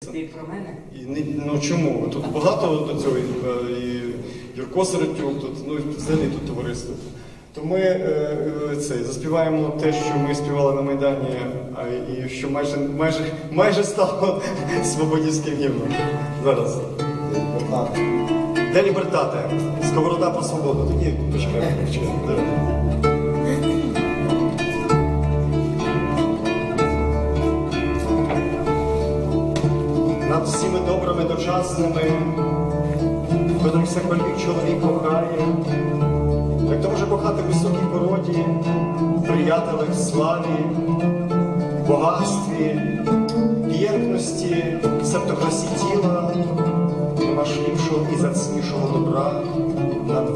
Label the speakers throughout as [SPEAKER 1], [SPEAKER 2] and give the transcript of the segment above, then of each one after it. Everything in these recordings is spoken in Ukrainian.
[SPEAKER 1] Ти про мене?
[SPEAKER 2] І ну чому? Тут багато до цього і, і Юрко Середюк, тут, ну і взагалі тут товариство. То ми е, е, це, заспіваємо те, що ми співали на Майдані, а, і що майже, майже, майже стало свободівським гімном. Зараз. Де лібертате? Сковорода про свободу. Тоді почекай, всіми добрими дочасними, котрих всяколік чоловік кохає, як то може кохати в високій породі, приятелях славі, багатстві, п'єнкності, септокрасі тіла, нема ж ліпшого і зацнішого добра над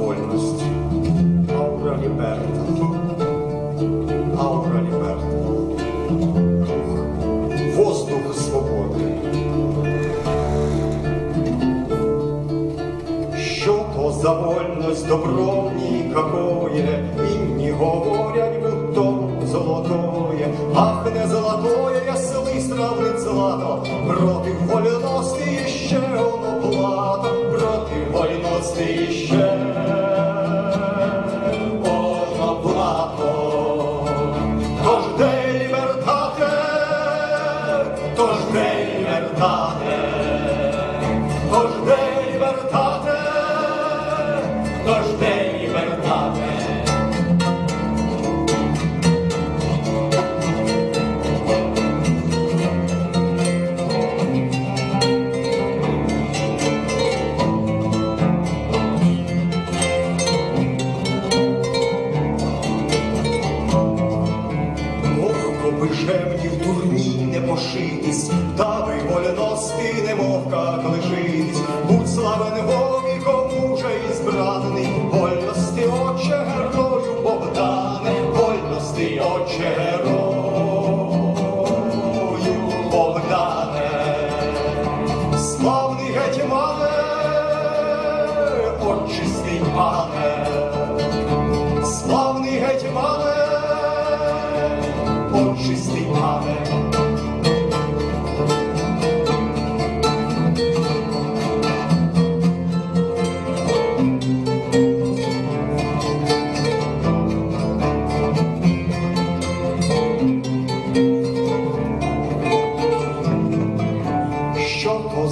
[SPEAKER 2] Що то за вольность добро никакое, Inni говорять, будто золотое, Ах, не золотое, я сили стравлить злато, Проти вольности ще оно плата, Проти вольности ще оно плато. Тож де лібертате, тож де лібертате, Жемні в дурні не пошитись, та ви вольности немов как лежитись, будь славен Богі, кому же ізбраний, вольности отче герою Богдане, вольности отче герою Богдане, славний гетьмане, отчистий пане,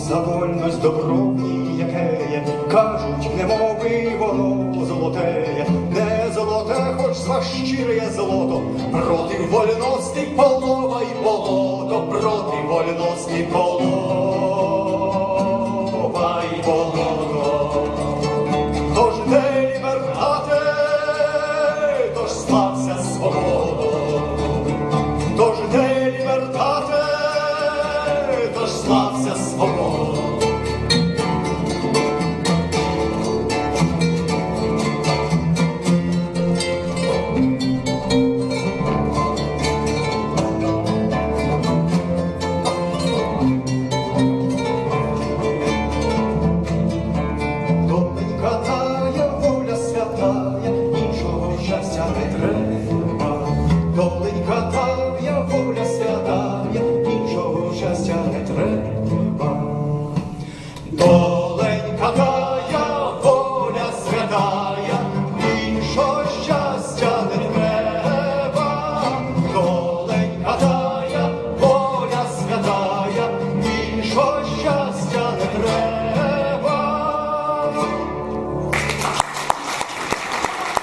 [SPEAKER 2] за вольность добровні, яке є, кажуть, немови воно золотеє, золоте, хоч зващире золото, проти вольності полова й болото, проти вольності полова й болото. Тож де лібертате, тож слався свободо. Тож де лібертате, тож слався свобода.